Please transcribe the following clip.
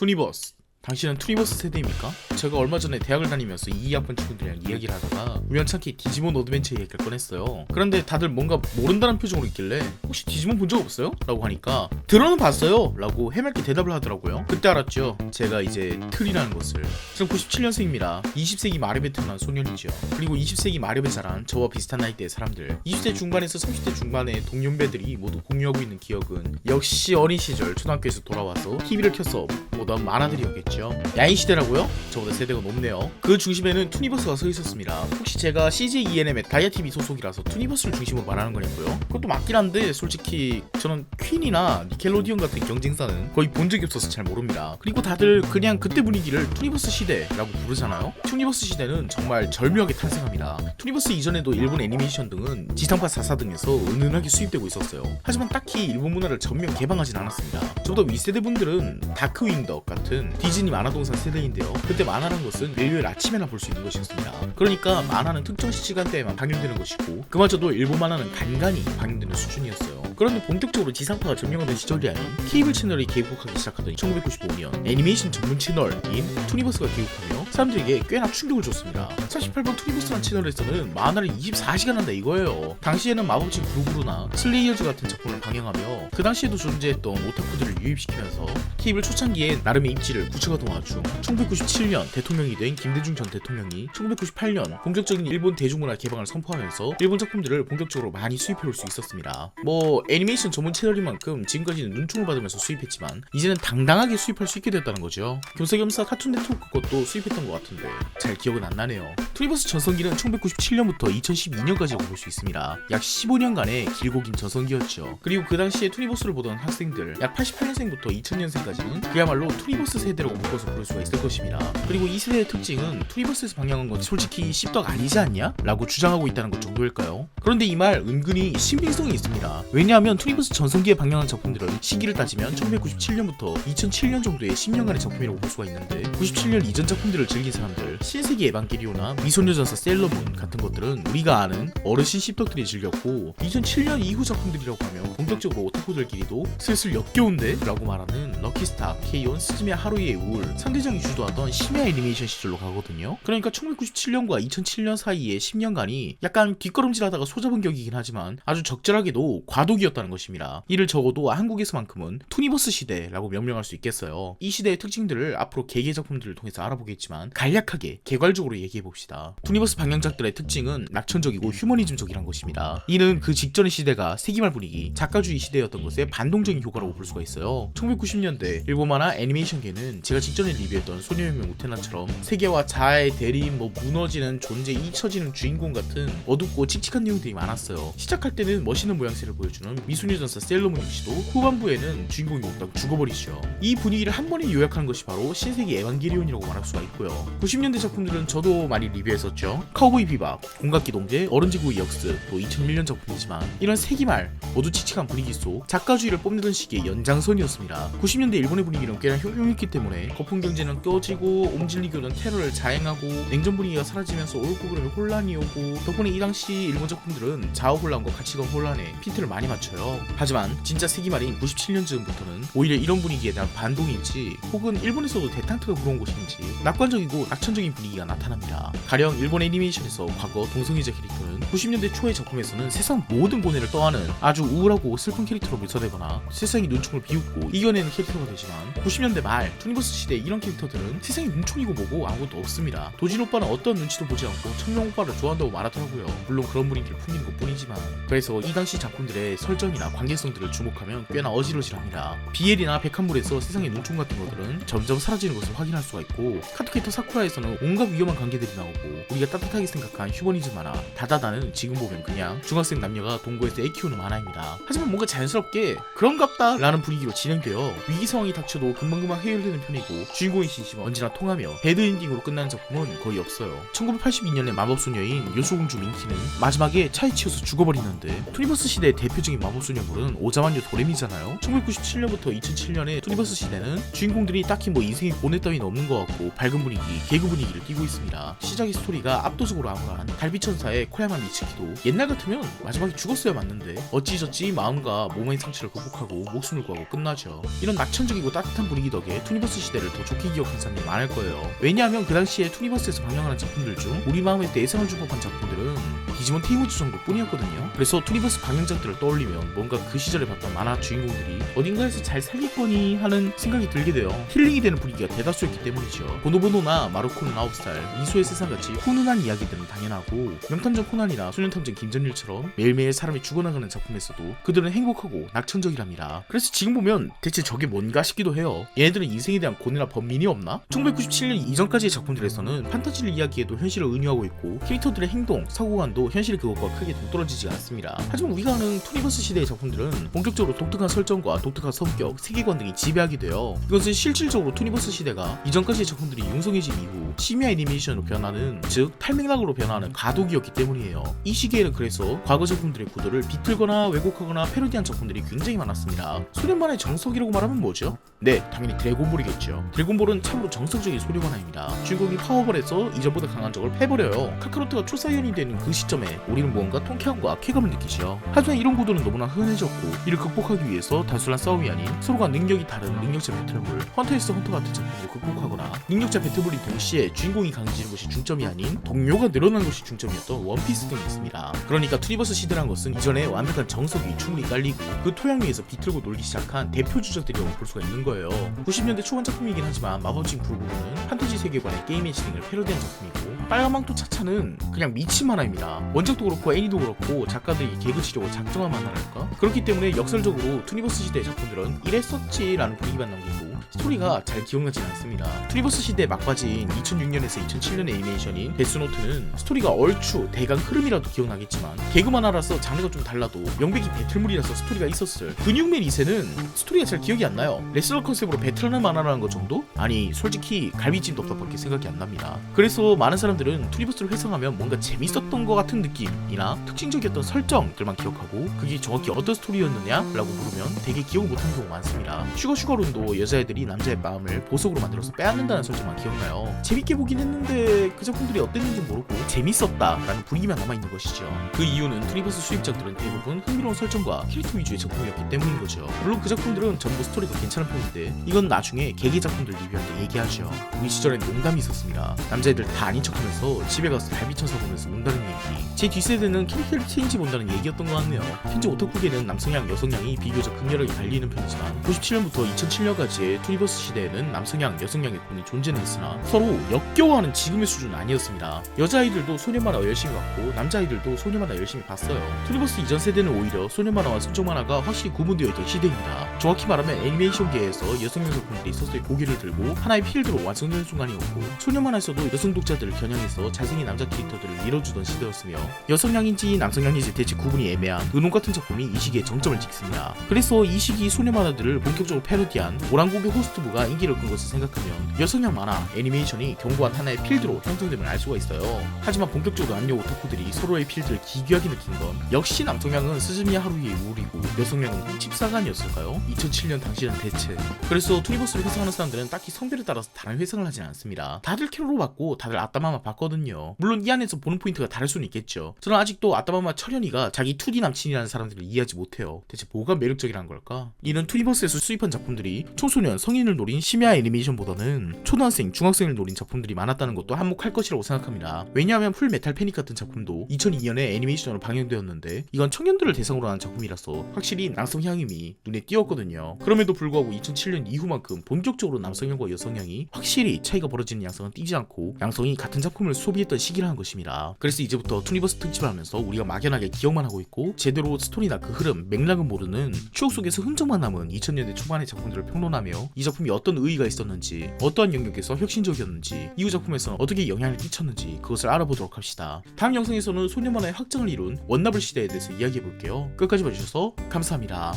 투니버스 당신은 투니버스 세대입니까? 제가 얼마 전에 대학을 다니면서 2학번 친구들이랑 이야기를 하다가 우연찮게 디지몬 어드벤처 얘기를 꺼냈어요. 그런데 다들 뭔가 모른다는 표정으로 있길래 혹시 디지몬 본 적 없어요? 라고 하니까 들어는 봤어요. 라고 해맑게 대답을 하더라고요. 그때 알았죠. 제가 이제 틀이라는 것을. 저는 97년생입니다. 20세기 말에 태어난 소년이죠. 그리고 20세기 말에 자란 저와 비슷한 나이대의 사람들. 20대 중반에서 30대 중반의 동년배들이 모두 공유하고 있는 기억은 역시 어린 시절 초등학교에서 돌아와서 TV를 켜서 보던 만화들이었겠죠 야인 시대라고요? 저보다 세대가 높네요. 그 중심에는 투니버스가 서 있었습니다. 혹시 제가 CJ ENM의 다이아TV 소속이라서 투니버스를 중심으로 말하는 거냐고요? 그것도 맞긴 한데 솔직히 저는 퀸이나 니켈로디온 같은 경쟁사는 거의 본 적이 없어서 잘 모릅니다. 그리고 다들 그냥 그때 분위기를 투니버스 시대라고 부르잖아요? 투니버스 시대는 정말 절묘하게 탄생합니다. 투니버스 이전에도 일본 애니메이션 등은 지상파 4사 등에서 은은하게 수입되고 있었어요. 하지만 딱히 일본 문화를 전면 개방하진 않았습니다. 저보다 윗세대 분들은 다크윈더 같은 디즈니 만화동산 세대인데요. 그때 만화란 것은 매일 아침에나 볼 수 있는 것이었습니다. 그러니까 만화는 특정 시간대에만 방영되는 것이고 그마저도 일본 만화는 간간히 방영되는 수준이었어요. 그런데 본격적으로 지상파가 점령하던 시절이 아닌 케이블 채널이 개국하기 시작하던 1995년 애니메이션 전문 채널인 투니버스가 개국하며 사람들에게 꽤나 충격을 줬습니다. 38번 투니버스라는 채널에서는 만화를 24시간 한다 이거예요. 당시에는 마법진 구루구루나 슬레이어즈 같은 작품을 방영하며 그 당시에도 존재했던 오타쿠들을 유입시키면서 케이블 초창기에 나름의 입지를 구축하던 와중 1997년 대통령이 된 김대중 전 대통령이 1998년 본격적인 일본 대중문화 개방을 선포하면서 일본 작품들을 본격적으로 많이 수입해올 수 있었습니다. 뭐 애니메이션 전문 채널인 만큼 지금까지는 눈총을 받으면서 수입했지만 이제는 당당하게 수입할 수 있게 됐다는 거죠. 겸사겸사 카툰 네트워크 것도 수입했 던 것 같은데. 잘 기억은 안 나네요 투니버스 전성기는 1997년부터 2012년까지라고 볼 수 있습니다 약 15년간의 길고 긴 전성기였죠 그리고 그 당시에 투니버스를 보던 학생들 약 88년생부터 2000년생까지는 그야말로 투니버스 세대라고 묶어서 부를 수가 있을 것입니다 그리고 이 세대의 특징은 투니버스에서 방영한 건 솔직히 씹덕 아니지 않냐? 라고 주장하고 있다는 것 정도일까요? 그런데 이 말 은근히 신빙성이 있습니다 왜냐하면 투니버스 전성기에 방영한 작품들은 시기를 따지면 1997년부터 2007년 정도의 10년간의 작품이라고 볼 수가 있는데 97년 이전 작품들을 즐긴 사람들 신세기 에반게리오나 미 소녀전사 셀러문 같은 것들은 우리가 아는 어르신 씹덕들이 즐겼고 2007년 이후 작품들이라고 하면 본격적으로 오타쿠들끼리도 슬슬 역겨운데? 라고 말하는 럭키스타, 케이온, 스즈메 하루이의 우울 상대장이 주도하던 심야 애니메이션 시절로 가거든요. 그러니까 1997년과 2007년 사이의 10년간이 약간 뒷걸음질하다가 소잡은 격이긴 하지만 아주 적절하게도 과도기였다는 것입니다. 이를 적어도 한국에서만큼은 투니버스 시대라고 명명할 수 있겠어요. 이 시대의 특징들을 앞으로 개개 작품들을 통해서 알아보겠지만 간략하게 개괄적으로 얘기해봅시다 투니버스 방영작들의 특징은 낙천적이고 휴머니즘적이란 것입니다. 이는 그 직전의 시대가 세기말 분위기 작가주의 시대였던 것의 반동적인 효과라고 볼 수가 있어요. 1990년대 일본 만화 애니메이션계는 제가 직전에 리뷰했던 소녀혁명 우테나처럼 세계와 자아의 대리인 뭐 무너지는 존재 잊혀지는 주인공 같은 어둡고 칙칙한 내용들이 많았어요. 시작할 때는 멋있는 모양새를 보여주는 미소녀전사 셀러문 역시도 후반부에는 주인공이 없다고 죽어버리죠. 이 분위기를 한 번에 요약하는 것이 바로 신세기 에반게리온이라고 말할 수가 있고요. 90년대 작품들은 저도 많이 리뷰 했었죠. 카우보이 비밥, 공각기 동제, 어른지구의 역습, 또 2001년 작품이지만 이런 세기말 어두칙칙한 분위기 속 작가주의를 뽐내던 시기의 연장선이었습니다. 90년대 일본의 분위기는 꽤나 흉흉했기 때문에 거품 경제는 꺼지고 옴질리 교는 테러를 자행하고 냉전 분위기가 사라지면서 옳고 그름에 혼란이 오고 덕분에 이 당시 일본 작품들은 좌우 혼란과 가치관 혼란에 핀트를 많이 맞춰요. 하지만 진짜 세기말인 97년쯤부터는 오히려 이런 분위기에 대한 반동인지 혹은 일본에서도 대탕트가 불어온 것인지 낙관적이고 낙천적인 분위기가 나타납니다 가령 일본 애니메이션에서 과거 동성애자 캐릭터는 90년대 초의 작품에서는 세상 모든 고뇌를 떠안은 아주 우울하고 슬픈 캐릭터로 묘사되거나 세상이 눈총을 비웃고 이겨내는 캐릭터가 되지만 90년대 말 투니버스 시대 이런 캐릭터들은 세상이 눈총이고 뭐고 아무것도 없습니다. 도진 오빠는 어떤 눈치도 보지 않고 청룡 오빠를 좋아한다고 말하더라고요. 물론 그런 분위기를 풍기는 것 뿐이지만 그래서 이 당시 작품들의 설정이나 관계성들을 주목하면 꽤나 어지러지랍니다. 비엘이나 백한물에서 세상의 눈총 같은 것들은 점점 사라지는 것을 확인할 수가 있고 카트캐터 사쿠라에서는 온갖 위험한 관계들이 나오고 우리가 따뜻하게 생각한 휴머니즘 만화 다다다는 지금 보면 그냥 중학생 남녀가 동거에서 애 키우는 만화입니다. 하지만 뭔가 자연스럽게 그런갑다 라는 분위기로 진행되어 위기 상황이 닥쳐도 금방금방 해결되는 편이고 주인공의 진심은 언제나 통하며 배드 엔딩으로 끝나는 작품은 거의 없어요. 1982년의 마법소녀인 요소공주 민키는 마지막에 차에 치여서 죽어버리는데 투니버스 시대의 대표적인 마법소녀물은 오자만유 도레미잖아요. 1997년부터 2007년의 투니버스 시대는 주인공들이 딱히 뭐 인생에 고뇌 따위는 없는 것 같고 밝은 분위기, 개그 분위기를 띠고 있습니다. 시작 의 스토리가 압도적으로 암울한 달빛천사의 코야마 미츠키도 옛날 같으면 마지막에 죽었어야 맞는데 어찌저찌 마음과 몸의 상처를 극복하고 목숨을 구하고 끝나죠 이런 낙천적이고 따뜻한 분위기 덕에 투니버스 시대를 더 좋게 기억하는 사람이 많을 거예요 왜냐하면 그 당시에 투니버스에서 방영하는 작품들 중 우리 마음에 내상을 줄 법한 작품들은 디지몬 테이무즈 정도뿐이었거든요. 그래서 투니버스 방영작들을 떠올리면 뭔가 그 시절에 봤던 만화 주인공들이 어딘가에서 잘 살겠거니 하는 생각이 들게 돼요. 힐링이 되는 분위기가 대다수였기 때문이죠. 보노보노나 마루코는 9살, 이소의 세상 같이 훈훈한 이야기들은 당연하고 명탐정 코난이나 소년탐정 김전일처럼 매일매일 사람이 죽어나가는 작품에서도 그들은 행복하고 낙천적이랍니다. 그래서 지금 보면 대체 저게 뭔가 싶기도 해요. 얘네들은 인생에 대한 고뇌나 번민이 없나? 1997년 이전까지의 작품들에서는 판타지를 이야기해도 현실을 은유하고 있고 캐릭터들의 행동, 사고관도 현실 그것과 크게 동떨어지지 않습니다. 하지만 우리가 아는 투니버스 시대의 작품들은 본격적으로 독특한 설정과 독특한 성격, 세계관 등이 지배하게 돼요. 이것은 실질적으로 투니버스 시대가 이전까지의 작품들이 융성해진 이후 심야 애니메이션으로 변하는 즉 탈맥락으로 변하는 가독이었기 때문이에요. 이 시기에는 그래서 과거 작품들의 구도를 비틀거나 왜곡하거나 패러디한 작품들이 굉장히 많았습니다. 소련만의 정석이라고 말하면 뭐죠? 네, 당연히 드래곤볼이겠죠. 드래곤볼은 참으로 정석적인 소련 만화입니다. 주인공이 파워볼에서 이전보다 강한 적을 패버려요. 카카로트가 초사연이 되는 그 시점에 우리는 무언가 통쾌함과 쾌감을 느끼죠. 하지만 이런 구도는 너무나 흔해졌고 이를 극복하기 위해서 단순한 싸움이 아닌 서로가 능력이 다른 능력자 배틀볼, 헌터 x 헌터 같은 작품으로 극복하거나 능력자 배틀볼이 동시에 주인공이 강해지는 것이 중점이 아닌 동료가 늘어난 것이 중점이었던 원피스 등이 있습니다. 그러니까 투니버스 시대란 것은 이전에 완벽한 정석이 충분히 깔리고 그 토양 위에서 비틀고 놀기 시작한 대표 주작들이라고 볼 수가 있는 거예요. 90년대 초반 작품이긴 하지만 마법진 굴부부는 판타지 세계관의 게임의 진행을 패러디한 작품이고 빨간망토 차차는 그냥 미친 만화입니다. 원작도 그렇고 애니도 그렇고 작가들이 개그 치려고 작정한 만화랄까? 그렇기 때문에 역설적으로 투니버스 시대의 작품들은 이랬었지라는 분위기만 남기고 스토리가 잘 기억나진 않습니다. 투니버스 시대 막바지인 2006년에서 2007년 애니메이션인 데스노트는 스토리가 얼추 대강 흐름이라도 기억나겠지만 개그 만화라서 장르가 좀 달라도 명백히 배틀물이라서 스토리가 있었을 근육맨 2세는 스토리가 잘 기억이 안 나요. 레슬러 컨셉으로 배틀하는 만화라는 것 정도? 아니 솔직히 갈비찜 덮밥밖에 생각이 안 납니다. 그래서 많은 사람들은 투니버스를 회상하면 뭔가 재밌었던 것 같은 느낌이나 특징적이었던 설정들만 기억하고 그게 정확히 어떤 스토리였느냐라고 물으면 되게 기억 못하는 경우가 많습니다. 슈거슈거론도 여자애들 이 남자의 마음을 보석으로 만들어서 빼앗는다는 설정만 기억나요. 재밌게 보긴 했는데 그 작품들이 어땠는지 모르고 재밌었다라는 분위기만 남아있는 것이죠. 그 이유는 투니버스 수입작들은 대부분 흥미로운 설정과 캐릭터 위주의 작품이었기 때문인 거죠. 물론 그 작품들은 전부 스토리가 괜찮은 편인데 이건 나중에 개개 작품들 리뷰할 때 얘기하죠. 우리 시절엔 농담이 있었습니다. 남자애들 다 아닌 척하면서 집에 가서 갈비쳐서 보면서 운다는 얘기. 제 뒷세대는 캐릭터 체인지 본다는 얘기였던 것 같네요. 현재 오타쿠계는 남성향, 여성향이 비교적 극렬하게 갈리는 편이지만 97년부터 2007년까지의 투니버스 시대에는 남성향, 여성향의 폰이 존재는 했으나 서로 역겨워하는 지금의 수준은 아니었습니다. 여자아이들도 소년 만화 열심히 봤고 남자아이들도 소년 만화 열심히 봤어요. 투니버스 이전 세대는 오히려 소년 만화와 순정 만화가 확실히 구분되어 있던 시대입니다. 정확히 말하면 애니메이션계에서 여성용 작품들이 서서히 고개를 들고 하나의 필드로 완성되는 순간이었고 소년 만화에서도 여성 독자들을 겨냥해서 잘생긴 남자 캐릭터들을 밀어주던 시대였으며 여성향인지 남성향인지 대체 구분이 애매한 은혼 같은 작품이 이 시기에 정점을 찍습니다. 그래서 이 시기 소년 만화들을 본격적으로 패러디한 오랑국의 호스트부가 인기를 끈 것을 생각하면 여성향 만화, 애니메이션이 견고한 하나의 필드로 형성됨을 알 수가 있어요. 하지만 본격적으로 남녀 오타쿠들이 서로의 필드를 기괴하게 느낀 건 역시 남성향은 스즈미야 하루이의 우울이고 여성향은 찝사간이었을까요? 2007년 당시는 대체 그래서 투니버스를 회상하는 사람들은 딱히 성별에 따라서 다른 회상을 하진 않습니다. 다들 캐로로 봤고 다들 아따마마 봤거든요. 물론 이 안에서 보는 포인트가 다를 수는 있겠죠. 저는 아직도 아따마마 철현이가 자기 2D 남친이라는 사람들을 이해하지 못해요. 대체 뭐가 매력적이란 걸까? 이는 투니버스에서 수입한 작품들이 청소년, 성인을 노린 심야 애니메이션보다는 초등학생, 중학생을 노린 작품들이 많았다는 것도 한몫할 것이라고 생각합니다. 왜냐하면 풀 메탈 패닉 같은 작품도 2002년에 애니메이션으로 방영되었는데 이건 청년들을 대상으로 하는 작품이라서 확실히 남성 향임이 눈에 띄었거든요. 그럼에도 불구하고 2007년 이후만큼 본격적으로 남성향과 여성향이 확실히 차이가 벌어지는 양상은 띄지 않고 양성이 같은 작품을 소비했던 시기라는 것입니다. 그래서 이제부터 투니버스 특집을 하면서 우리가 막연하게 기억만 하고 있고 제대로 스토리나 그 흐름, 맥락은 모르는 추억 속에서 흔적만 남은 2000년대 초반의 작품들을 평론하며 이 작품이 어떤 의의가 있었는지 어떠한 영역에서 혁신적이었는지 이후 작품에서 어떻게 영향을 끼쳤는지 그것을 알아보도록 합시다. 다음 영상에서는 소년 만화의 확장을 이룬 원나블 시대에 대해서 이야기해볼게요. 끝까지 봐주셔서 감사합니다.